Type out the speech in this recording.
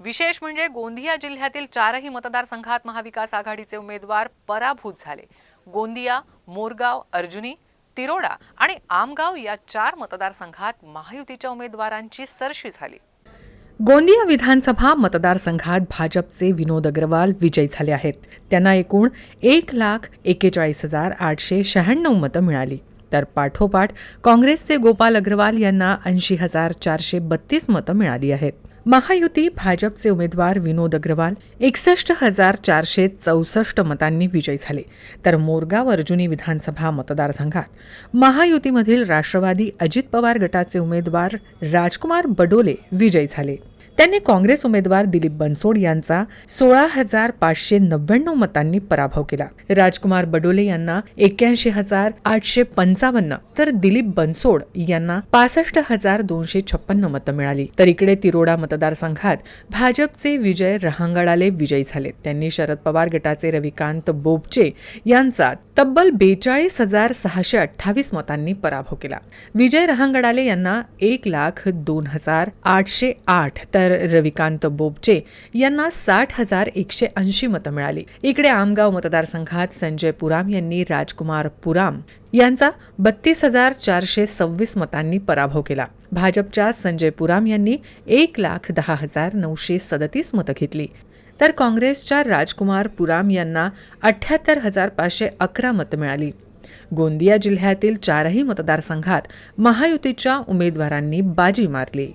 विशेष म्हणजे गोंदिया जिल्ह्यातील चारही मतदारसंघात महाविकास आघाडीचे उमेदवार पराभूत झाले. गोंदिया मोरगाव अर्जुनी तिरोडा आणि आमगाव या चार मतदारसंघात महायुतीच्या उमेदवारांची सरशी झाली. गोंदिया विधानसभा मतदारसंघात भाजपचे विनोद अग्रवाल विजयी झाले आहेत. त्यांना एकूण एक लाख एकेचाळीस हजार आठशे शहाण्णव मतं मिळाली. तर पाठोपाठ काँग्रेसचे गोपाल अग्रवाल यांना ऐंशी हजार चारशे बत्तीस मतं मिळाली आहेत. महायुती भाजपचे उमेदवार विनोद अग्रवाल एकसष्ट हजार चारशे चौसष्ट मतांनी विजयी झाले. तर मोरगाव अर्जुनी विधानसभा मतदारसंघात महायुतीमधील राष्ट्रवादी अजित पवार गटाचे उमेदवार राजकुमार बडोले विजयी झाले. त्यांनी काँग्रेस उमेदवार दिलीप बनसोड यांचा सोळा हजार पाचशे नव्याण्णव मतांनी पराभव केला. राजकुमार बडोले यांना एक्क्याऐंशी हजार आठशे पंचावन्न तर दिलीप बनसोड यांना पासष्ट हजार दोनशे छप्पन्न मतं मिळाली. तर इकडे तिरोडा मतदारसंघात भाजपचे विजय रहांगडाले विजयी झाले. त्यांनी शरद पवार गटाचे रविकांत बोबचे यांचा तब्बल बेचाळीस हजार सहाशे अठ्ठावीस मतांनी पराभव केला. विजय रहांगडाले यांना एक लाख दोन हजार आठशे आठ तर रविकांत बोबचे यांना साठ हजार एकशे ऐंशी मतं मिळाली. इकडे आमगाव मतदारसंघात संजय पुराम यांनी राजकुमार पुराम यांचा बत्तीस हजार चारशे सव्वीस मतांनी पराभव केला. भाजपच्या संजय पुराम यांनी एक लाख दहा हजार नऊशे सदतीस मतं घेतली. तर काँग्रेसच्या राजकुमार पुराम यांना अठ्ठ्याहत्तर हजार पाचशे अकरा मतं मिळाली. गोंदिया जिल्ह्यातील चारही मतदारसंघात महायुतीच्या उमेदवारांनी बाजी मारली.